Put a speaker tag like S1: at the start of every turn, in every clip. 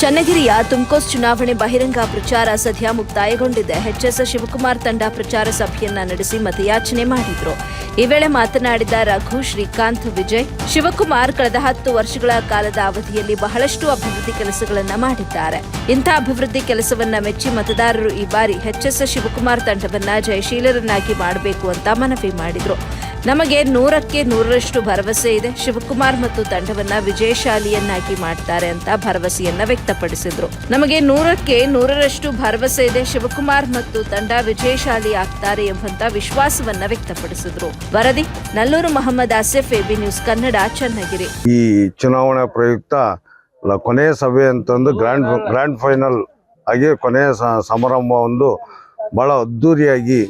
S1: ಚನ್ನಗಿರಿಯ ತುಮಕೋಸ್ ಚುನಾವಣೆ ಬಹಿರಂಗ ಪ್ರಚಾರ ಸದ್ಯ ಮುಕ್ತಾಯಗೊಂಡಿದೆ. ಎಚ್ಎಸ್ ಶಿವಕುಮಾರ್ ತಂಡ ಪ್ರಚಾರ ಸಭೆಯನ್ನ ನಡೆಸಿ ಮತಯಾಚನೆ ಮಾಡಿದ್ರು. ಈ ವೇಳೆ ಮಾತನಾಡಿದ ರಘು, ಶ್ರೀಕಾಂತ್, ವಿಜಯ್, ಶಿವಕುಮಾರ್ ಕಳೆದ ಹತ್ತು ವರ್ಷಗಳ ಕಾಲದ ಅವಧಿಯಲ್ಲಿ ಬಹಳಷ್ಟು ಅಭಿವೃದ್ಧಿ ಕೆಲಸಗಳನ್ನು ಮಾಡಿದ್ದಾರೆ. ಇಂಥ ಅಭಿವೃದ್ಧಿ ಕೆಲಸವನ್ನ ಮೆಚ್ಚಿ ಮತದಾರರು ಈ ಬಾರಿ ಎಚ್ಎಸ್ ಶಿವಕುಮಾರ್ ತಂಡವನ್ನ ಜಯಶೀಲರನ್ನಾಗಿ ಮಾಡಬೇಕು ಅಂತ ಮನವಿ ಮಾಡಿದ್ರು. ನಮಗೆ ನೂರಕ್ಕೆ ನೂರರಷ್ಟು ಭರವಸೆ ಇದೆ. ಶಿವಕುಮಾರ್ ಮತ್ತು ತಂಡವನ್ನ ವಿಜಯಶಾಲಿಯನ್ನಾಗಿ ಮಾಡ್ತಾರೆ ಅಂತ ಭರವಸೆಯನ್ನ ವ್ಯಕ್ತಪಡಿಸಿದ್ರು. ನಮಗೆ ನೂರಕ್ಕೆ ನೂರರಷ್ಟು ಭರವಸೆ ಇದೆ. ಶಿವಕುಮಾರ್ ಮತ್ತು ತಂಡ ವಿಜಯಶಾಲಿ ಆಗ್ತಾರೆ ಎಂಬಂತ ವಿಶ್ವಾಸವನ್ನ ವ್ಯಕ್ತಪಡಿಸಿದ್ರು. ವರದಿ, ನಲ್ಲೂರು ಮೊಹಮ್ಮದ್ ಆಸಿಫ್, ಎಬಿ ನ್ಯೂಸ್ ಕನ್ನಡ, ಚನ್ನಗಿರಿ.
S2: ಈ ಚುನಾವಣಾ ಪ್ರಯುಕ್ತ ಕೊನೆಯ ಸಭೆ ಅಂತಂದು ಗ್ರ್ಯಾಂಡ್ ಗ್ರ್ಯಾಂಡ್ ಫೈನಲ್ ಆಗಿ ಕೊನೆಯ ಸಮಾರಂಭ ಒಂದು ಬಹಳ ಅದ್ಧೂರಿಯಾಗಿ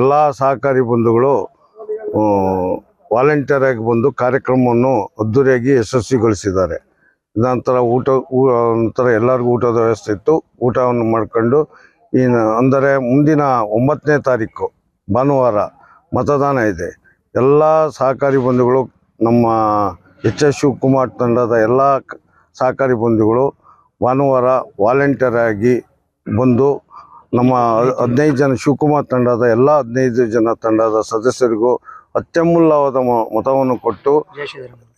S2: ಎಲ್ಲ ಸಹಕಾರಿ ಬಂಧುಗಳು ವಾಲಂಟಿಯರ್ ಆಗಿ ಬಂದು ಕಾರ್ಯಕ್ರಮವನ್ನು ಅದ್ದೂರಿಯಾಗಿ ಯಶಸ್ವಿಗೊಳಿಸಿದ್ದಾರೆ. ನಂತರ ಊಟ ನಂತರ ಎಲ್ಲರಿಗೂ ಊಟದ ವ್ಯವಸ್ಥೆ ಇತ್ತು. ಊಟವನ್ನು ಮಾಡ್ಕೊಂಡು ಈ ಅಂದರೆ ಮುಂದಿನ ಒಂಬತ್ತನೇ ತಾರೀಕು, ಭಾನುವಾರ ಮತದಾನ ಇದೆ. ಎಲ್ಲ ಸಹಕಾರಿ ಬಂಧುಗಳು, ನಮ್ಮ ಎಚ್ ಎಸ್ ಶಿವಕುಮಾರ್ ತಂಡದ ಎಲ್ಲ ಸಹಕಾರಿ ಬಂಧುಗಳು ಭಾನುವಾರ ವಾಲಂಟಿಯರ್ ಆಗಿ ಬಂದು ನಮ್ಮ ಹದಿನೈದು ಜನ ಶಿವಕುಮಾರ್ ತಂಡದ ಎಲ್ಲ ಹದಿನೈದು ಜನ ತಂಡದ ಸದಸ್ಯರಿಗೂ ಅತ್ಯಮೂಲ್ಯವಾದ ಮ- ಮತವನ್ನು ಕೊಟ್ಟು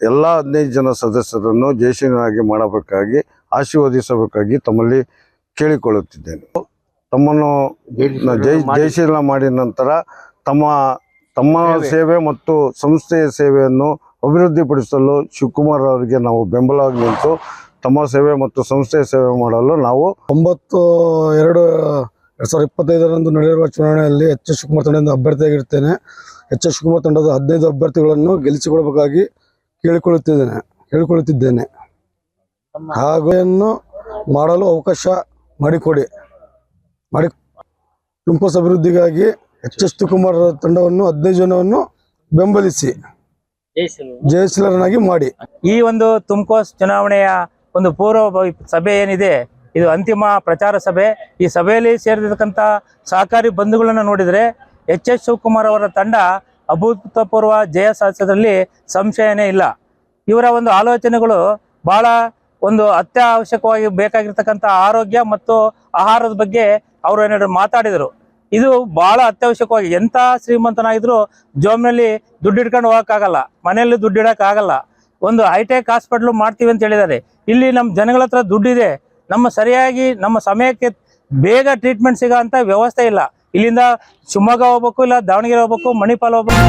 S2: ಎಲ್ಲ ಹದಿನೈದು ಜನ ಸದಸ್ಯರನ್ನು ಜಯಶೀಲನಾಗಿ ಮಾಡಬೇಕಾಗಿ ಆಶೀರ್ವದಿಸಬೇಕಾಗಿ ತಮ್ಮಲ್ಲಿ ಕೇಳಿಕೊಳ್ಳುತ್ತಿದ್ದೇನೆ. ತಮ್ಮನ್ನು ಜಯ ಜಯಶೀಲ ಮಾಡಿದ ನಂತರ ತಮ್ಮ ತಮ್ಮ ಸೇವೆ ಮತ್ತು ಸಂಸ್ಥೆಯ ಸೇವೆಯನ್ನು ಅಭಿವೃದ್ಧಿಪಡಿಸಲು ಶಿವಕುಮಾರ್ ಅವರಿಗೆ ನಾವು ಬೆಂಬಲವಾಗಿ ನಿಂತು ತಮ್ಮ ಸೇವೆ ಮತ್ತು ಸಂಸ್ಥೆಯ ಸೇವೆ ಮಾಡಲು ನಾವು
S3: ಒಂಬತ್ತು ಎರಡು ಎರಡು ಸಾವಿರದ ಇಪ್ಪತ್ತೈದರಂದು ನಡೆಯುವ ಚುನಾವಣೆಯಲ್ಲಿ ಎಚ್ ಎಸ್ ಕುಮಾರ್ ತಂಡದಿಂದ ಅಭ್ಯರ್ಥಿಯಾಗಿರ್ತೇನೆ ಎಚ್ ಎಸ್ ಕುಮಾರ್ ತಂಡದ ಹದಿನೈದು ಅಭ್ಯರ್ಥಿಗಳನ್ನು ಗೆಲ್ಲಿಸಿಕೊಳ್ಳಬೇಕಾಗಿ ಕೇಳಿಕೊಳ್ಳುತ್ತಿದ್ದೇನೆ ಕೇಳಿಕೊಳ್ಳುತ್ತಿದ್ದೇನೆ. ಹಾಗೆಯನ್ನು ಮಾಡಲು ಅವಕಾಶ ಮಾಡಿಕೊಡಿ ಮಾಡಿ ತುಮಕೂರು ಅಭಿವೃದ್ಧಿಗಾಗಿ ಎಚ್ ಎಸ್ ಕುಮಾರ್ ತಂಡವನ್ನು ಹದಿನೈದು ಜನವನ್ನು ಬೆಂಬಲಿಸಿ ಜಯಶೀಲರನ್ನಾಗಿ ಮಾಡಿ.
S4: ಈ ಒಂದು ತುಮಕೋಸ್ ಚುನಾವಣೆಯ ಒಂದು ಪೂರ್ವ ಭ- ಸಭೆ ಏನಿದೆ ಇದು ಅಂತಿಮ ಪ್ರಚಾರ ಸಭೆ. ಈ ಸಭೆಯಲ್ಲಿ ಸೇರಿದಕ್ಕಂಥ ಸಹಕಾರಿ ಬಂಧುಗಳನ್ನು ನೋಡಿದರೆ ಎಚ್ ಎಸ್ ಶಿವಕುಮಾರ್ ಅವರ ತಂಡ ಅಭೂತಪೂರ್ವ ಜಯ ಸಾಧಿಸೋದ್ರಲ್ಲಿ ಸಂಶಯನೇ ಇಲ್ಲ. ಇವರ ಒಂದು ಆಲೋಚನೆಗಳು ಬಹಳ ಒಂದು ಅತ್ಯವಶ್ಯಕವಾಗಿ ಬೇಕಾಗಿರ್ತಕ್ಕಂಥ ಆರೋಗ್ಯ ಮತ್ತು ಆಹಾರದ ಬಗ್ಗೆ ಅವರು ಏನಾದ್ರು ಮಾತಾಡಿದರು. ಇದು ಬಹಳ ಅತ್ಯವಶ್ಯಕವಾಗಿ ಎಂಥ ಶ್ರೀಮಂತನಾಗಿದ್ರು ಜೋಮ್ನಲ್ಲಿ ದುಡ್ಡು ಇಟ್ಕೊಂಡು ಹೋಗೋಕ್ಕಾಗಲ್ಲ. ಮನೆಯಲ್ಲಿ ದುಡ್ಡು ಇಡೋಕ್ಕಾಗಲ್ಲ. ಒಂದು ಹೈಟೆಕ್ ಹಾಸ್ಪಿಟ್ಲು ಮಾಡ್ತೀವಿ ಅಂತ ಹೇಳಿದ್ದಾರೆ. ಇಲ್ಲಿ ನಮ್ಮ ಜನಗಳ ಹತ್ರ ದುಡ್ಡಿದೆ. ನಮ್ಮ ಸರಿಯಾಗಿ ನಮ್ಮ ಸಮಯಕ್ಕೆ ಬೇಗ ಟ್ರೀಟ್ಮೆಂಟ್ ಸಿಗೋ ಅಂತ ವ್ಯವಸ್ಥೆ ಇಲ್ಲ. ಇಲ್ಲಿಂದ ಶಿವಮೊಗ್ಗ ಹೋಗ್ಬೇಕು, ಇಲ್ಲ ದಾವಣಗೆರೆ ಹೋಗ್ಬೇಕು, ಮಣಿಪಾಲ್ ಹೋಗ್ಬೇಕು.